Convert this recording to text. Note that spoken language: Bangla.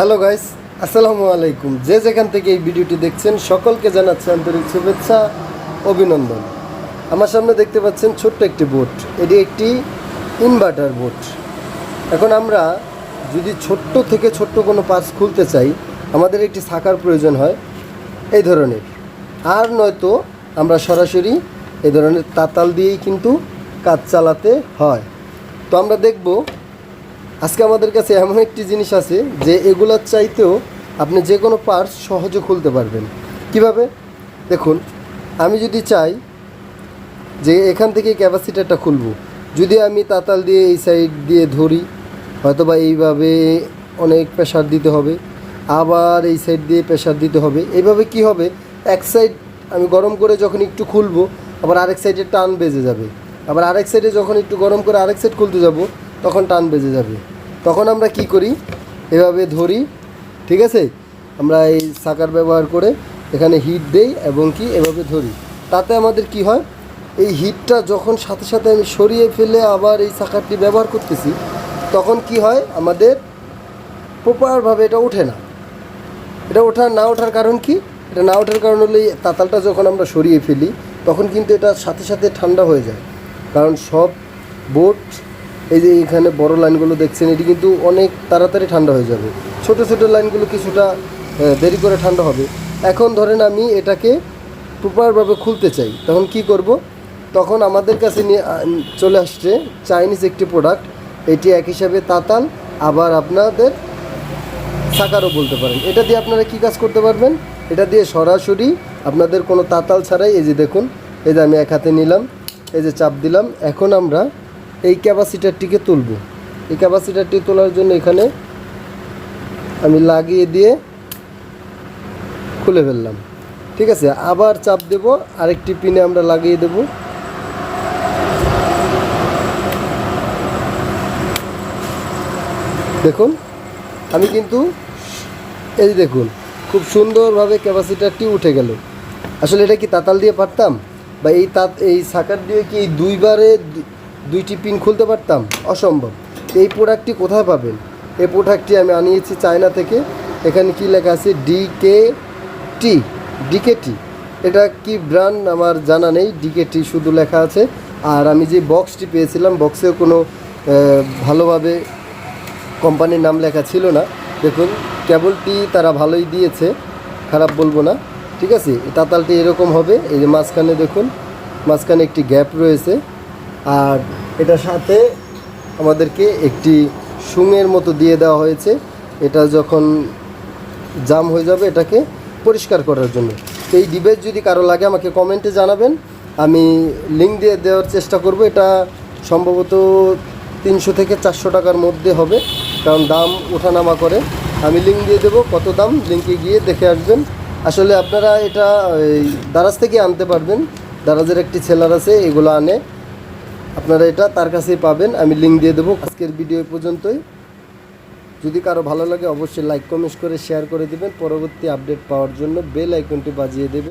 হ্যালো গাইস আসসালামু আলাইকুম যে যেখান থেকে এই ভিডিওটি দেখছেন, সকলকে জানাচ্ছি আন্তরিক শুভেচ্ছা, অভিনন্দন। আমার সামনে দেখতে পাচ্ছেন ছোট্ট একটি বোট। এটি একটি ইনভার্টার বোট। এখন আমরা যদি ছোট্ট থেকে ছোট্ট কোনো পার্টস খুলতে চাই, আমাদের একটি শাখার প্রয়োজন হয় এই ধরনের। আর নয়তো আমরা সরাসরি এই ধরনের তাতাল দিয়েই কিন্তু কাজ চালাতে হয়। তো আমরা দেখব আজকে আমাদের কাছে এমন একটি জিনিস আছে যে এগুলার চাইতেও আপনি যে কোনো পার্টস সহজে খুলতে পারবেন। কীভাবে? দেখুন, আমি যদি চাই যে এখান থেকে ক্যাপাসিটারটা খুলব, যদি আমি তাতাল দিয়ে এই সাইড দিয়ে ধরি, হয়তোবা এইভাবে অনেক প্রেশার দিতে হবে, আবার এই সাইড দিয়ে প্রেশার দিতে হবে। এইভাবে কি হবে? এক সাইড আমি গরম করে যখন একটু খুলবো, আবার আরেক সাইডে টান বেজে যাবে। আবার আরেক সাইডে যখন একটু গরম করে আরেক সাইড খুলতে যাব তখন টান বেজে যাবে। তখন আমরা কি করি? এভাবে ধরি, ঠিক আছে? আমরা এই সাকার ব্যবহার করে এখানে হিট দেই এবং কি এভাবে ধরি। তাতে আমাদের কি হয়? এই হিটটা যখন সাথে সাথে আমি সরিয়ে ফেলে আবার এই সাকারটি ব্যবহার করতেছি, তখন কি হয়? আমাদের প্রপারভাবে এটা ওঠে না। এটা ওঠা, না ওঠার কারণ কি? এটা না ওঠার কারণ হলো তাতালটা যখন আমরা সরিয়ে ফেলি, তখন কিন্তু এটা সাথে সাথে ঠান্ডা হয়ে যায়। কারণ সব বোট এই যে এখানে বড় লাইনগুলো দেখছেন, এটি কিন্তু অনেক তাড়াতাড়ি ঠান্ডা হয়ে যাবে। ছোট ছোট লাইনগুলো কিছুটা দেরি করে ঠান্ডা হবে। এখন ধরেন আমি এটাকে প্রপারভাবে খুলতে চাই, তখন কি করব? তখন আমাদের কাছে নিয়ে চলে আসছে চাইনিজ একটি প্রোডাক্ট, এটি এক হিসাবে তাতাল, আবার আপনাদের সাকারও বলতে পারেন। এটা দিয়ে আপনারা কি কাজ করতে পারবেন? এটা দিয়ে সরাসরি আপনাদের কোনো তাতাল ছাড়াই, এই যে দেখুন, এই যে আমি এক হাতে নিলাম, এই যে চাপ দিলাম, এখন আমরা এই ক্যাপাসিটারটিকে তুলব। এই ক্যাপাসিটারটি তোলার জন্য এখানে আমি লাগিয়ে দিয়ে খুলে ফেললাম। ঠিক আছে, আবার চাপ দেব, আরেকটি পিনে আমরা লাগিয়ে দেব। দেখুন, আমি কিন্তু, এই দেখুন, খুব সুন্দরভাবে ক্যাপাসিটারটি উঠে গেল। আসলে এটা কি তাতাল দিয়ে পারতাম বা এই তাত, এই সাকার দিয়ে কি দুইবারে দুইটি পিন খুলতে পারতাম? অসম্ভব। এই প্রোডাক্টটি কোথায় পাবেন? এই প্রোডাক্টটি আমি আনিয়েছি চায়না থেকে। এখানে কি লেখা আছে? ডিকে টি এটা কি ব্র্যান্ড আমার জানা নেই। ডিকে টি শুধু লেখা আছে। আর আমি যে বক্সটি পেয়েছিলাম বক্সেও কোনো ভালোভাবে কোম্পানির নাম লেখা ছিল না। দেখুন কেবলটি তারা ভালোই দিয়েছে। খারাপ বলব না। ঠিক আছে? তাতালটি এরকম হবে। এই যে মাঝখানে দেখুন, মাঝখানে একটি গ্যাপ রয়েছে। আর এটার সাথে আমাদেরকে একটি সুঙের মতো দিয়ে দেওয়া হয়েছে। এটা যখন জাম হয়ে যাবে এটাকে পরিষ্কার করার জন্য। তো এই ডিভাইস যদি কারও লাগে আমাকে কমেন্টে জানাবেন। আমি লিঙ্ক দিয়ে দেওয়ার চেষ্টা করব। এটা সম্ভবত তিনশো থেকে চারশো টাকার মধ্যে হবে, কারণ দাম ওঠানামা করে। আমি লিঙ্ক দিয়ে দেবো কত দাম লিঙ্কে গিয়ে দেখে আসবেন। আসলে আপনারা এটা দারাজ থেকে আনতে পারবেন। দারাজের একটি সেলার আছে, এগুলো আনে। আপনারা এটা তার কাছেই পাবেন। আমি লিঙ্ক দিয়ে দেবো। আজকের ভিডিও পর্যন্তই। যদি কারও ভালো লাগে, অবশ্যই লাইক কমেন্ট করে শেয়ার করে দেবেন। পরবর্তী আপডেট পাওয়ার জন্য বেল আইকনটি বাজিয়ে দেবেন